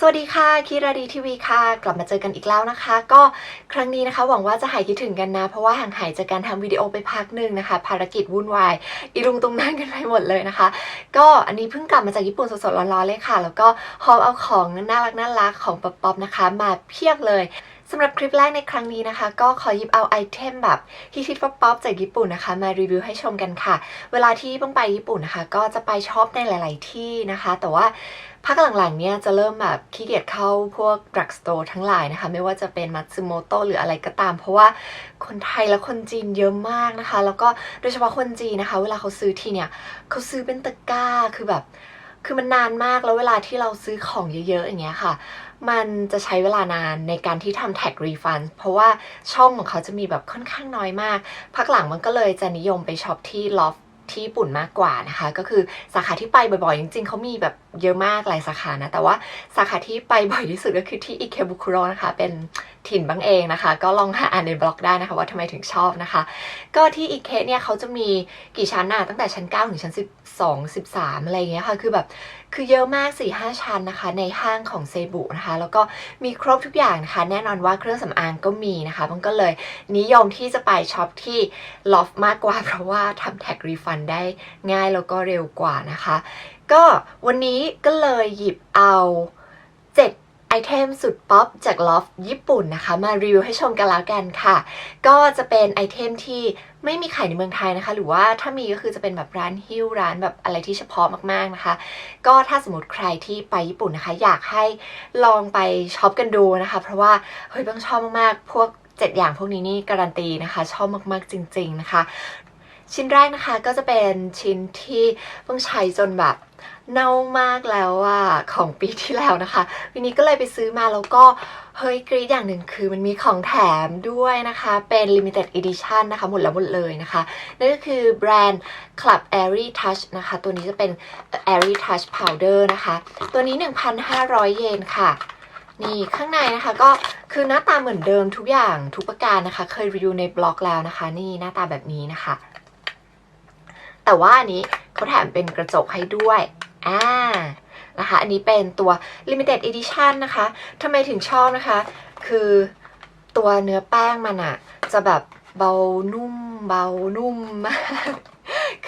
สวัสดีค่ะคีราดีทีวีค่ะ กลับมาเจอกันอีกแล้วนะคะ ก็ครั้งนี้นะคะ หวังว่าจะหายคิดถึงกันนะ เพราะว่าห่างหายจากการทำวิดีโอไปพักหนึ่งนะคะ ภารกิจวุ่นวายอีรุงตรงนั่งกันไปหมดเลยนะคะ ก็อันนี้เพิ่งกลับมาจากญี่ปุ่นสดๆร้อนๆเลยค่ะ แล้วก็หอบเอาของน่ารักน่ารักของป๊อปๆนะคะ มาเพียบเลย สำหรับคลิปแรกในครั้งนี้นะคะ ก็ขอหยิบเอาไอเทมแบบฮิตๆป๊อปๆจากญี่ปุ่นนะคะ มารีวิวให้ชมกันค่ะ เวลาที่เพิ่งไปญี่ปุ่นนะคะ ก็จะไปช็อปในหลาย ๆ ที่นะคะ แต่ว่าพักหลังๆเนี่ยจะเริ่มแบบขี้เกียจเข้าพวกดรักสโตร์ทั้งหลายนะคะ ไม่ว่าจะเป็นมัตสึโมโตหรืออะไรก็ตาม เพราะว่าคนไทยและคนจีนเยอะมากนะคะ แล้วก็โดยเฉพาะคนจีนนะคะ เวลาเขาซื้อทีเนี่ยเขาซื้อเป็นตะกร้าคือแบบคือมันนานมากแล้วเวลาที่เราซื้อของเยอะๆอย่างเงี้ยค่ะ มันจะใช้เวลานานในการที่ทำแท็กรีฟันเพราะว่าช่องของเขาจะมีแบบค่อนข้างน้อยมาก พักหลังมันก็เลยจะนิยมไปช็อปที่ลอฟที่ญี่ปุ่นมากกว่านะคะ ก็คือสาขาที่ไปบ่อยๆ จริงๆ เขามีแบบเยอะมากหลายสาขานะ แต่ว่าสาขาที่ไปบ่อยที่สุดก็คือที่อิเคบุคุโรนะคะ เป็น ถิ่นบางเองนะคะ ก็ลองหาอ่านในบล็อกได้นะคะ ว่าทำไมถึงชอบนะคะ ก็ที่อิเคเนี่ยเขาจะมีกี่ชั้นน่ะตั้งแต่ชั้น 9 ถึงชั้น 12 13 อะไรอย่างเงี้ยค่ะ คือแบบคือเยอะมาก 4-5 ชั้นนะคะ ในห้างของเซบุนะคะ แล้วก็มีครบทุกอย่างนะคะ แน่นอนว่าเครื่องสำอางก็มีนะคะ มันก็เลยนิยมที่จะไปช็อปที่ลอฟมากกว่า เพราะว่าทำแท็กรีฟันได้ง่ายแล้วก็เร็วกว่านะคะ ก็วันนี้ก็เลยหยิบเอา 7 ไอเทมสุดป๊อปจากลอฟญี่ปุ่นนะคะมารีวิวให้ชมกันแล้วกันค่ะ ก็จะเป็นไอเทมที่ไม่มีขายในเมืองไทยนะคะ หรือว่าถ้ามีก็คือจะเป็นแบบร้านฮิ้วร้านแบบอะไรที่เฉพาะมากๆนะคะ ก็ถ้าสมมติใครที่ไปญี่ปุ่นนะคะ อยากให้ลองไปช็อปกันดูนะคะ เพราะว่าเฮ้ยบางชอบมากๆพวก 7 อย่างพวกนี้นี่การันตีนะคะ ชอบมากๆจริง ๆนะคะ ชิ้นแรกนะคะก็จะเป็นชิ้นที่เพิ่งใช้จนแบบ เน่ามากแล้วอะของปีที่แล้วนะคะวันนี้ก็เลยไปซื้อมาแล้วก็เฮ้ยกรี๊ดอย่างหนึ่งคือมันมีของแถมด้วยนะคะ เป็น limited edition นะคะ หมดแล้วหมดเลยนะคะ นั่นก็คือแบรนด์ Club Airy Touch นะคะ ตัวนี้จะเป็น Airy Touch Powder นะคะ ตัวนี้ 1,500 เยนค่ะ นี่ข้างในนะคะก็คือหน้าตาเหมือนเดิมทุกอย่างทุกประการนะคะ เคยรีวิวในบล็อกแล้วนะคะ นี่หน้าตาแบบนี้นะคะ แต่ว่าอันนี้เขาแถมเป็นกระจกให้ด้วย อ่านะคะอันนี้เป็นตัว limited edition นะคะทำไมถึงชอบนะคะ คือตัวเนื้อแป้งมันอะจะแบบเบานุ่ม เบานุ่มมาก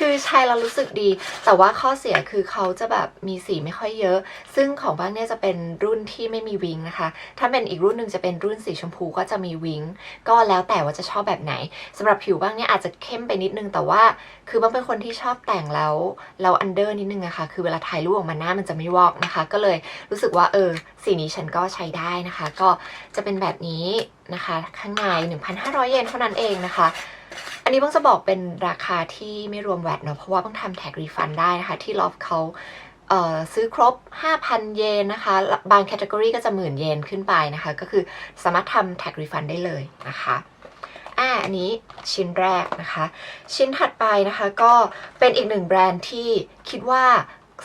คือใช้แล้วรู้สึกดี แต่ว่าข้อเสียคือเขาจะแบบมีสีไม่ค่อยเยอะ ซึ่งของบ้านเนี่ยจะเป็นรุ่นที่ไม่มีวิงนะคะ ถ้าเป็นอีกรุ่นหนึ่งจะเป็นรุ่นสีชมพูก็จะมีวิงก็แล้วแต่ว่าจะชอบแบบไหนสำหรับผิวบ้างเนี่ยอาจจะเข้มไปนิดนึง แต่ว่าคือบ้างเป็นคนที่ชอบแต่งแล้วแล้วอันเดอร์นิดนึงอะค่ะคือเวลาถ่ายรูปออกมาหน้ามันจะไม่วอกนะคะ ก็เลยรู้สึกว่าเออสีนี้ฉันก็ใช้ได้นะคะ ก็จะเป็นแบบนี้นะคะ ข้างใน 1,500 เยนเท่านั้นเองนะคะ อันนี้เพิ่งจะบอกเป็นราคาที่ไม่รวมแวตเนาะเพราะว่าเพิ่งทำแท็กรีฟันได้นะคะ ที่ลอฟเขาเซื้อครบ 5,000 เยนนะคะ บางแคตตากรีก็จะหมื่นเยนขึ้นไปนะคะ ก็คือสามารถทำแท็กรีฟันได้เลยนะคะอ่าอันนี้ชิ้นแรกนะคะ ชิ้นถัดไปนะคะก็เป็นอีกหนึ่งแบรนด์ที่คิดว่า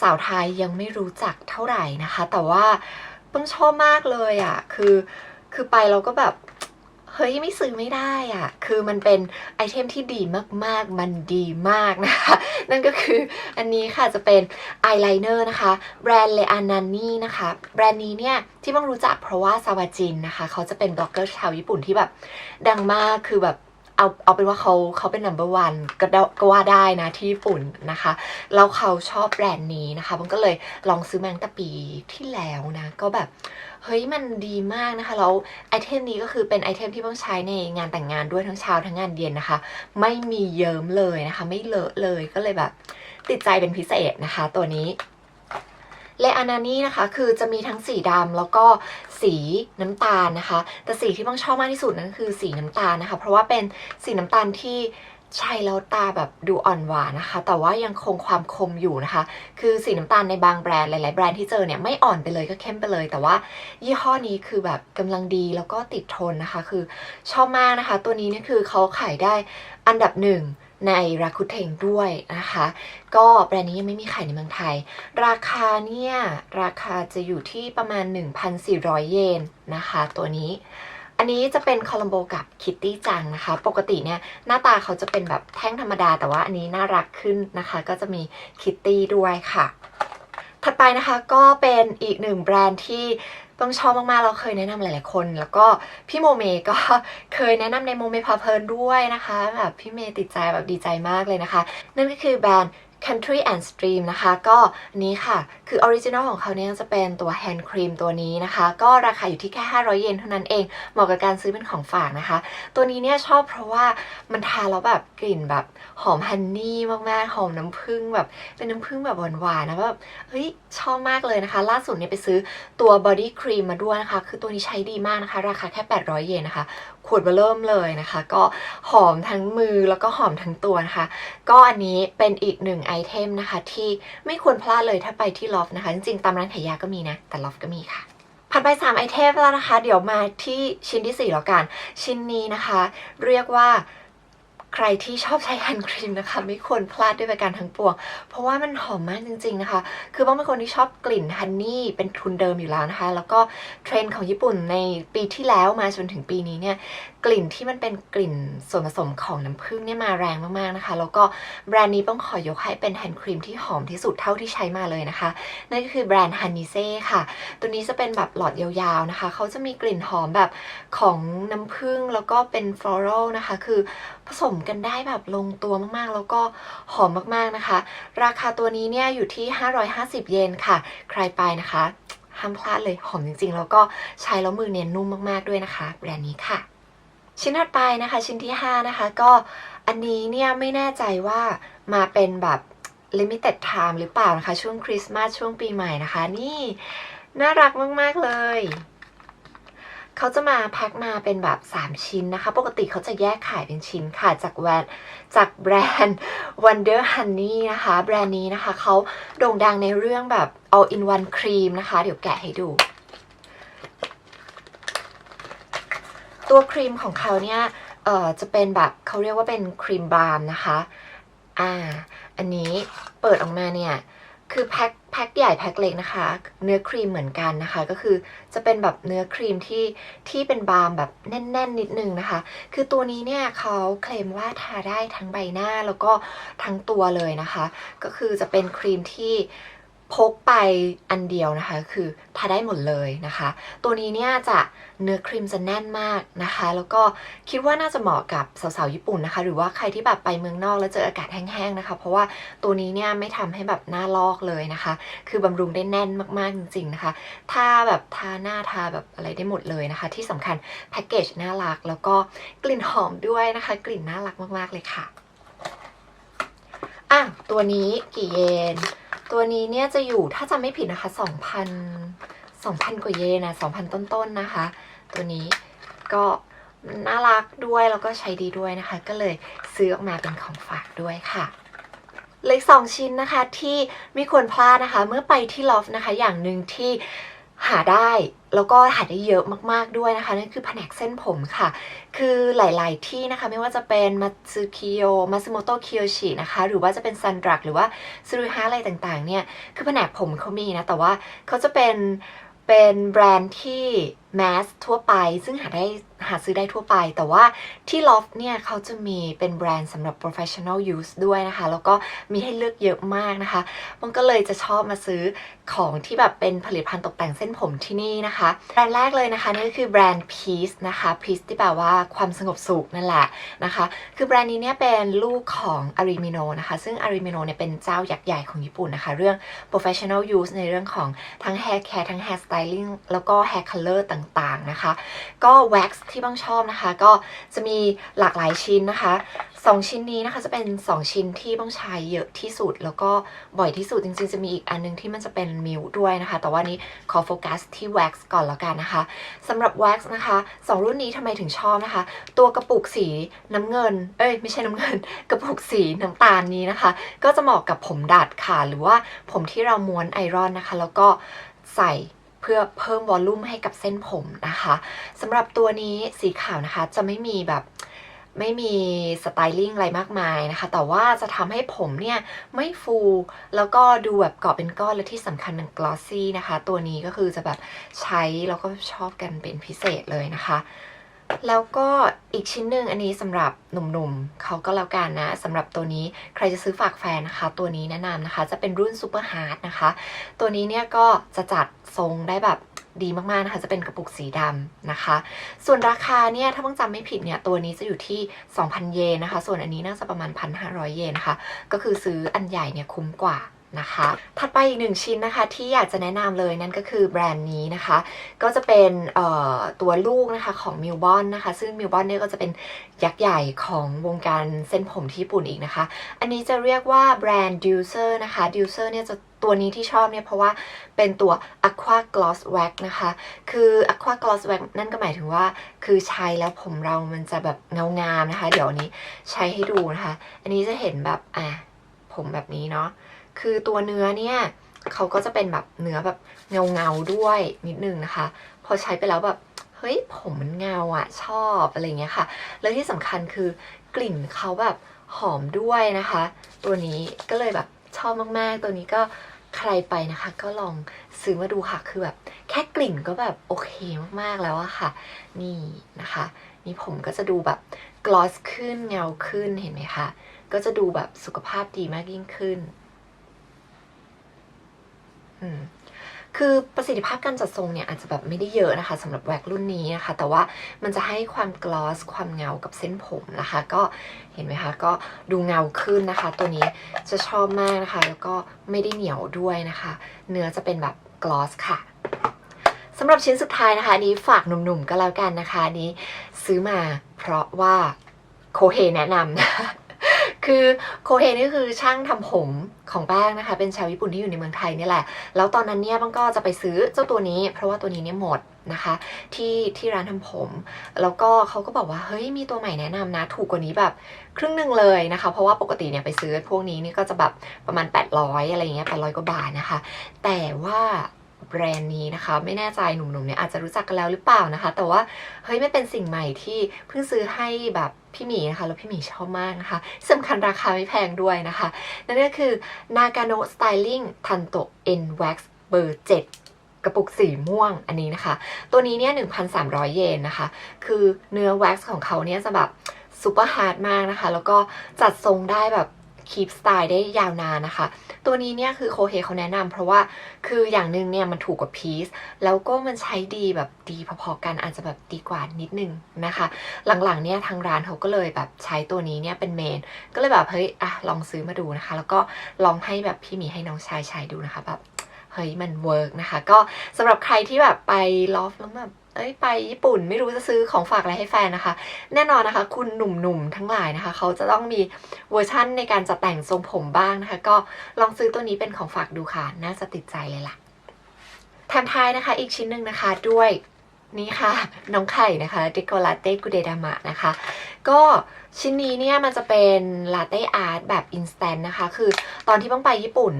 สาวไทยยังไม่รู้จักเท่าไหร่นะคะ แต่ว่าเพิ่งชอบมากเลยอะ่ะคือคือไปเราก็แบบ เฮ้ยไม่ซื้อไม่ได้อะ่ะคือมันเป็นไอเทมที่ดีมากๆ มันดีมากนะคะ นั่นก็คืออันนี้ค่ะจะเป็นอายไลเนอร์นะคะ แบรนด์เลอานานี่นะคะ แบรนด์นี้เนี่ยที่ต้องรู้จักเพราะว่าซาวาจินนะคะ เขาจะเป็นบล็อกเกอร์ชาวญี่ปุ่นที่แบบดังมากคือแบบ เอาเอาเป็นว่าเขาเขาเป็น number one ก็ได้ก็ว่าได้นะที่ญี่ปุ่นนะคะ แล้วเขาชอบแบรนด์นี้นะคะมันก็เลยลองซื้อมาตั้งแต่ปีที่แล้วนะ ก็แบบเฮ้ยมันดีมากนะคะแล้วไอเทมนี้ก็คือเป็นไอเทมที่ต้องใช้ในงานแต่งงานด้วยทั้งเช้าทั้งงานเย็นนะคะ ไม่มีเยิ้มเลยนะคะ ไม่เลอะเลยก็เลยแบบติดใจเป็นพิเศษนะคะ ตัวนี้ เลอานานี่นะคะ คือจะมีทั้งสีดำแล้วก็สีน้ำตาลนะคะ แต่สีที่บ้างชอบมากที่สุดนั่นคือสีน้ำตาลนะคะ เพราะว่าเป็นสีน้ำตาลที่ใช้แล้วตาแบบดูอ่อนหวานนะคะ แต่ว่ายังคงความคมอยู่นะคะ คือสีน้ำตาลในบางแบรนด์หลาย ๆ แบรนด์ที่เจอเนี่ยไม่อ่อนไปเลยก็เข้มไปเลย แต่ว่ายี่ห้อนี้คือแบบกำลังดีแล้วก็ติดทนนะคะ คือชอบมากนะคะ ตัวนี้เนี่ยคือเขาขายได้อันดับหนึ่ง ในราคุเทงด้วยนะคะ ก็แบรนด์นี้ยังไม่มีขายในเมืองไทย ราคาเนี่ย ราคาจะอยู่ที่ประมาณ 1,400 เยนนะคะ ตัวนี้ อันนี้จะเป็นคอลัมโบกับคิตตี้จังนะคะ ปกติเนี่ย หน้าตาเขาจะเป็นแบบแท่งธรรมดา แต่ว่าอันนี้น่ารักขึ้นนะคะ ก็จะมีคิตตี้ด้วยค่ะ ถัดไปนะคะก็เป็นอีกหนึ่งแบรนด์ที่ ต้องชอบมากๆ เราเคยแนะนำหลาย ๆ คน แล้วก็พี่โมเมก็เคยแนะนำในโมเมพาเพลินด้วยนะคะแบบพี่เมย์ติดใจแบบดีใจมากเลยนะคะ นั่นก็คือแบรนด์ Country and Stream นะคะ ก็นี้ค่ะ คือออริจินอลของเขาเนี่ยจะเป็นตัวแฮนด์ครีมตัวนี้นะคะ ก็ราคาอยู่ที่แค่ 500 เยนเท่านั้นเอง เหมาะกับการซื้อเป็นของฝากนะคะ ตัวนี้เนี่ยชอบเพราะว่ามันทาแล้วแบบกลิ่นแบบหอมฮันนี่มากๆ หอมน้ำผึ้งแบบเป็นน้ำผึ้งแบบหวานๆนะแบบเฮ้ยชอบมากเลยนะคะ ล่าสุดเนี่ยไปซื้อตัวบอดี้ครีมมาด้วยนะคะ คือตัวนี้ใช้ดีมากนะคะ ราคาแค่ 800 เยนนะคะขวดเบอร์เริ่มเลยนะคะ ก็หอมทั้งมือแล้วก็หอมทั้งตัวนะคะ ก็อันนี้เป็นอีกหนึ่งไอเทมนะคะ ที่ไม่ควรพลาดเลยถ้าไปที่ลอฟนะคะ จริงๆ ตามร้านขายยาก็มีนะ แต่ลอฟก็มีค่ะผ่านไป 3 ไอเทมแล้วนะคะ เดี๋ยวมาที่ชิ้นที่ 4 แล้วกัน ชิ้นนี้นะคะ เรียกว่าใครที่ชอบใช้แฮนด์ครีมนะคะ ไม่ควรพลาดด้วยประการทั้งปวง เพราะว่ามันหอมมากจริง ๆนะคะ คือบ้างเป็นคนที่ชอบกลิ่นฮันนี่เป็นทุนเดิมอยู่แล้วนะคะ แล้วก็เทรนด์ของญี่ปุ่นในปีที่แล้วมาจนถึงปีนี้เนี่ย กลิ่นที่มันเป็นกลิ่นส่วนผสมของน้ำผึ้งเนี่ยมาแรงมากๆนะคะ แล้วก็แบรนด์นี้ต้องขอยกให้เป็นแฮนด์ครีมที่หอมที่สุดเท่าที่ใช้มาเลยนะคะ นั่นก็คือแบรนด์ฮันนิเซ่ค่ะ ตัวนี้จะเป็นแบบหลอดยาวๆนะคะ เขาจะมีกลิ่นหอมแบบของน้ำผึ้งแล้วก็เป็นฟลอรัลนะคะ คือผสมกันได้แบบลงตัวมากๆ แล้วก็หอมมากๆนะคะ ราคาตัวนี้เนี่ยอยู่ที่ 550 เยนค่ะ ใครไปนะคะห้ามพลาดเลยหอมจริงๆ แล้วก็ใช้แล้วมือเนียนนุ่มมากๆด้วยนะคะ แบรนด์นี้ค่ะ ชิ้นถัดไปนะคะ ชิ้นที่ 5 นะคะ ก็อันนี้เนี่ยไม่แน่ใจว่ามาเป็นแบบ limited time หรือเปล่านะคะ ช่วงคริสต์มาสช่วงปีใหม่นะคะ นี่น่ารักมาก ๆ เลยเขาจะมาแพ็คมาเป็นแบบ 3 ชิ้นนะคะ ปกติเขาจะแยกขายเป็นชิ้นค่ะจากแวนจากแบรนด์ Wonder Honey นะคะ แบรนด์นี้นะคะ เขาโด่งดังในเรื่องแบบ all in one cream นะคะ เดี๋ยวแกะให้ดู ตัวครีมของเขาเนี่ยเอ่อจะเป็นแบบเขาเรียกว่าเป็นครีมบาล์มนะคะ อ่า อันนี้เปิดออกมาเนี่ยคือแพ็คแพ็คใหญ่แพ็คเล็กนะคะ เนื้อครีมเหมือนกันนะคะ ก็คือจะเป็นแบบเนื้อครีมที่ที่เป็นบาล์มแบบแน่น ๆ นิดนึงนะคะ คือตัวนี้เนี่ยเขาเคลมว่าทาได้ทั้งใบหน้าแล้วก็ทั้งตัวเลยนะคะ ก็คือจะเป็นครีมที่ พกไปอันเดียวนะคะ คือทาได้หมดเลยนะคะ ตัวนี้เนี่ยจะเนื้อครีมจะแน่นมากนะคะ แล้วก็คิดว่าน่าจะเหมาะกับสาวๆญี่ปุ่นนะคะ หรือว่าใครที่แบบไปเมืองนอกแล้วเจออากาศแห้งๆนะคะ เพราะว่าตัวนี้เนี่ยไม่ทำให้แบบหน้าลอกเลยนะคะ คือบำรุงได้แน่นมากๆจริงๆนะคะทาแบบทาหน้าทาแบบอะไรได้หมดเลยนะคะ ที่สำคัญแพ็กเกจน่ารักแล้วก็กลิ่นหอมด้วยนะคะ กลิ่นน่ารักมากๆเลยค่ะอะตัวนี้กี่เยน ตัวนี้เนี่ยจะอยู่ถ้าจำไม่ผิดนะคะ 2,000 2,000 กว่าเยนนะ2,000 ต้นๆนะคะ ตัวนี้ก็น่ารักด้วยแล้วก็ใช้ดีด้วยนะคะ ก็เลยซื้อออกมาเป็นของฝากด้วยค่ะเล็กสองชิ้นนะคะที่ไม่ควรพลาดนะคะ เมื่อไปที่ลอฟนะคะ อย่างหนึ่งที่ หาได้แล้วก็หาได้เยอะมากๆด้วยนะคะ นั่นคือแผนกเส้นผมค่ะ คือหลายๆที่นะคะไม่ว่าจะเป็นมาซึคิโอมาซึโมโตคิโยชินะคะ หรือว่าจะเป็นซันดรักหรือว่าซูรุฮะอะไรต่างๆ เนี่ย คือแผนกผมเขามีนะ แต่ว่าเขาจะเป็นเป็นแบรนด์ที่แมสทั่วไป ซึ่งหาได้ หาซื้อได้ทั่วไป แต่ว่าที่ลอฟเนี่ยเขาจะมีเป็นแบรนด์สำหรับ professional use ด้วยนะคะ แล้วก็มีให้เลือกเยอะมากนะคะ มันก็เลยจะชอบมาซื้อของที่แบบเป็นผลิตภัณฑ์ตกแต่งเส้นผมที่นี่นะคะ แบรนด์แรกเลยนะคะนี่ก็คือแบรนด์ Peace นะคะ Peace ที่แปลว่าความสงบสุขนั่นแหละนะคะ คือแบรนด์นี้เนี่ยเป็นลูกของอาริมิโนนะคะ ซึ่งอาริมิโนเนี่ยเป็นเจ้ายักษ์ใหญ่ของญี่ปุ่นนะคะ เรื่อง professional use ในเรื่องของทั้ง hair care ทั้ง hair styling แล้วก็ hair color ต่างๆนะคะ ก็ wax ที่บ้างชอบนะคะ ก็จะมีหลากหลายชิ้นนะคะสองชิ้นนี้นะคะจะเป็น2ชิ้นที่บ้างใช้เยอะที่สุด แล้วก็บ่อยที่สุดจริงๆ จะมีอีกอันนึงที่มันจะเป็นมิวด้วยนะคะ แต่ว่านี้ขอโฟกัสที่ wax ก่อนแล้วกันนะคะสำหรับ wax นะคะสองรุ่นนี้ทำไมถึงชอบนะคะ ตัวกระปุกสีน้ำเงิน เอ้ยไม่ใช่น้ำเงิน กระปุกสีน้ำตาลนี้นะคะ ก็จะเหมาะกับผมดัดค่ะ หรือว่าผมที่เราม้วนไอรอนนะคะ แล้วก็ใส่ เพื่อเพิ่มวอลลุ่มให้กับเส้นผมนะคะสำหรับตัวนี้สีขาวนะคะจะไม่มีแบบไม่มีสไตลิ่งอะไรมากมายนะคะ แต่ว่าจะทำให้ผมเนี่ยไม่ฟู แล้วก็ดูแบบเกาะเป็นก้อน และที่สำคัญมันกลอสซี่นะคะ ตัวนี้ก็คือจะแบบใช้แล้วก็ชอบกันเป็นพิเศษเลยนะคะ แล้วก็อีกชิ้นหนึ่งอันนี้สำหรับหนุ่มๆเขาก็แล้วกันนะสำหรับตัวนี้ใครจะซื้อฝากแฟนนะคะ ตัวนี้แนะนำนะคะ จะเป็นรุ่นซูเปอร์ฮาร์ดนะคะ ตัวนี้เนี่ยก็จะจัดทรงได้แบบดีมากๆนะคะจะเป็นกระปุกสีดำนะคะ ส่วนราคาเนี่ยถ้าเพิ่งจำไม่ผิดเนี่ยตัวนี้จะอยู่ที่ 2,000 เยนนะคะ ส่วนอันนี้น่าจะประมาณ 1,500 เยนนะคะก็คือซื้ออันใหญ่เนี่ยคุ้มกว่า นะคะ ถัดไปอีกหนึ่งชิ้นนะคะที่อยากจะแนะนำเลยนั่นก็คือแบรนด์นี้นะคะ ก็จะเป็นตัวลูกนะคะของมิลบอนนะคะ ซึ่งมิลบอนเนี่ยก็จะเป็นยักษ์ใหญ่ของวงการเส้นผมที่ญี่ปุ่นอีกนะคะ อันนี้จะเรียกว่าแบรนด์ดิวเซอร์นะคะดิวเซอร์เนี่ยจะตัวนี้ที่ชอบเนี่ยเพราะว่าเป็นตัว Aqua Gloss Wax นะคะ คือ Aqua Gloss Wax นั่นก็หมายถึงว่า คือใช้แล้วผมเรามันจะแบบเงางามนะคะ เดี๋ยวนี้ใช้ให้ดูนะคะ อันนี้จะเห็นแบบอะผมแบบนี้เนาะ คือตัวเนื้อเนี่ยเขาก็จะเป็นแบบเนื้อแบบเงาเงาด้วยนิดนึงนะคะ พอใช้ไปแล้วแบบเฮ้ยผมมันเงาอะชอบอะไรเงี้ยค่ะ แล้วที่สำคัญคือกลิ่นเขาแบบหอมด้วยนะคะ ตัวนี้ก็เลยแบบชอบมากๆ ตัวนี้ก็ใครไปนะคะ ก็ลองซื้อมาดูค่ะ คือแบบแค่กลิ่นก็แบบโอเคมากๆแล้วอะค่ะ นี่นะคะ นี่ผมก็จะดูแบบกลอสขึ้นเงาขึ้นเห็นไหมคะ ก็จะดูแบบสุขภาพดีมากยิ่งขึ้น คือประสิทธิภาพการจัดทรงเนี่ยอาจจะแบบไม่ได้เยอะนะคะสำหรับแว็กรุ่นนี้นะคะ แต่ว่ามันจะให้ความกลอสความเงากับเส้นผมนะคะ ก็เห็นไหมคะก็ดูเงาขึ้นนะคะ ตัวนี้จะชอบมากนะคะ แล้วก็ไม่ได้เหนียวด้วยนะคะ เนื้อจะเป็นแบบกลอสค่ะสำหรับชิ้นสุดท้ายนะคะนี้ฝากหนุ่มๆก็แล้วกันนะคะนนี้ซื้อมาเพราะว่าโคเฮแนะนำนะ คือโคเฮนี่คือช่างทำผมของแป้งนะคะ เป็นชาวญี่ปุ่นที่อยู่ในเมืองไทยนี่แหละ แล้วตอนนั้นเนี่ยบ้งก็จะไปซื้อเจ้าตัวนี้ เพราะว่าตัวนี้เนี่ยหมดนะคะที่ที่ร้านทำผม แล้วก็เขาก็บอกว่าเฮ้ยมีตัวใหม่แนะนำนะ ถูกกว่านี้แบบครึ่งหนึ่งเลยนะคะ เพราะว่าปกติเนี่ยไปซื้อพวกนี้นี่ก็จะแบบประมาณ 800 อะไรอย่างเงี้ย800กว่าบาทนะคะ แต่ว่า แบรนด์นี้นะคะ ไม่แน่ใจหนุ่มๆเนี่ยอาจจะรู้จักกันแล้วหรือเปล่านะคะ แต่ว่าเฮ้ยไม่เป็นสิ่งใหม่ที่เพิ่งซื้อให้แบบพี่หมีนะคะ แล้วพี่หมีชอบมากนะคะสำคัญราคาไม่แพงด้วยนะคะ นั่นก็คือ Nagano Styling Tanto N Wax เบอร์7กระปุกสีม่วงอันนี้นะคะ ตัวนี้เนี่ย1,300 เยนนะคะ คือเนื้อแว็กซ์ของเขาเนี่ยจะแบบซูเปอร์ฮาร์ดมากนะคะ แล้วก็จัดทรงได้แบบ คีปสไตล์ได้ยาวนานนะคะ ตัวนี้เนี่ยคือโคเฮเขาแนะนำเพราะว่าคืออย่างหนึ่งเนี่ยมันถูกกว่าพีซแล้วก็มันใช้ดีแบบดีพอๆกันอาจจะแบบดีกว่านิดนึงนะคะ หลังๆเนี่ยทางร้านเขาก็เลยแบบใช้ตัวนี้เนี่ยเป็นเมน ก็เลยแบบเฮ้ยอะลองซื้อมาดูนะคะ แล้วก็ลองให้แบบพี่หมีให้น้องชายใช้ดูนะคะแบบเฮ้ยมันเวิร์กนะคะ ก็สำหรับใครที่แบบไปลอฟแล้วแบบ เอ้ยไปญี่ปุ่นไม่รู้จะซื้อของฝากอะไรให้แฟนนะคะ แน่นอนนะคะ คุณหนุ่มๆทั้งหลายนะคะ เขาจะต้องมีเวอร์ชั่นในการจัดแต่งทรงผมบ้างนะคะ ก็ลองซื้อตัวนี้เป็นของฝากดูค่ะ น่าจะติดใจเลยล่ะแถมท้ายนะคะ อีกชิ้นหนึ่งนะคะด้วยนี่ค่ะ น้องไข่นะคะเดโกลาเต้กุเดดามะนะคะ ก็ชิ้นนี้เนี่ยมันจะเป็นลาเต้อาร์ตแบบอินสแตนต์นะคะ คือตอนที่เพิ่งไปญี่ปุ่น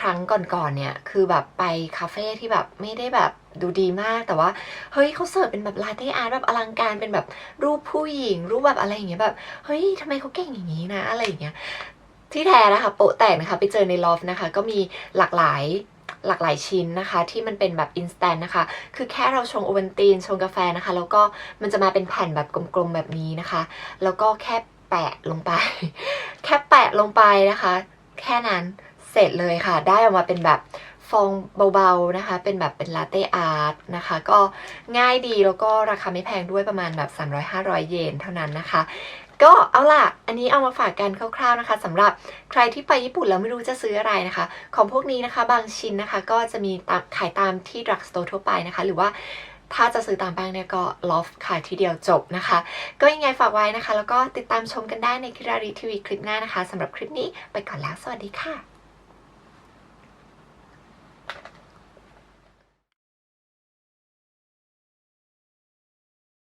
ครั้งก่อนๆเนี่ยคือแบบไปคาเฟ่ที่แบบไม่ได้แบบดูดีมากแต่ว่าเฮ้ยเขาเสิร์ฟเป็นแบบลาเต้อาร์ตแบบอลังการเป็นแบบรูปผู้หญิง รูปแบบอะไรอย่างเงี้ยแบบเฮ้ยทำไมเขาเก่งอย่างนี้นะ อะไรอย่างเงี้ยที่แท้นะคะโปะแตกนะคะ ไปเจอในลอฟนะคะ ก็มีหลากหลายหลากหลายชิ้นนะคะ ที่มันเป็นแบบอินสแตนนะคะ คือแค่เราชงโอวัลตินชงกาแฟนะคะ แล้วก็มันจะมาเป็นแผ่นแบบกลมๆแบบนี้นะคะ แล้วก็แค่แปะลงไป แค่แปะลงไปนะคะ แค่นั้น เสร็จเลยค่ะ ได้ออกมาเป็นแบบฟองเบาๆนะคะ เป็นแบบเป็นลาเต้อาร์ตนะคะ ก็ง่ายดีแล้วก็ราคาไม่แพงด้วยประมาณแบบ300-500 เยนเท่านั้นนะคะก็เอาล่ะ อันนี้เอามาฝากกันคร่าวๆนะคะสำหรับใครที่ไปญี่ปุ่นแล้วไม่รู้จะซื้ออะไรนะคะ ของพวกนี้นะคะบางชิ้นนะคะ ก็จะมีตามขายตามที่ดรักสโตร์ทั่วไปนะคะ หรือว่าถ้าจะซื้อตามแป้งเนี่ยก็ลอฟขายทีเดียวจบนะคะ ก็ยังไงฝากไว้นะคะ แล้วก็ติดตามชมกันได้ในคิรารีทีวีคลิปหน้านะคะสำหรับคลิปนี้ไปก่อนแล้ว สวัสดีค่ะ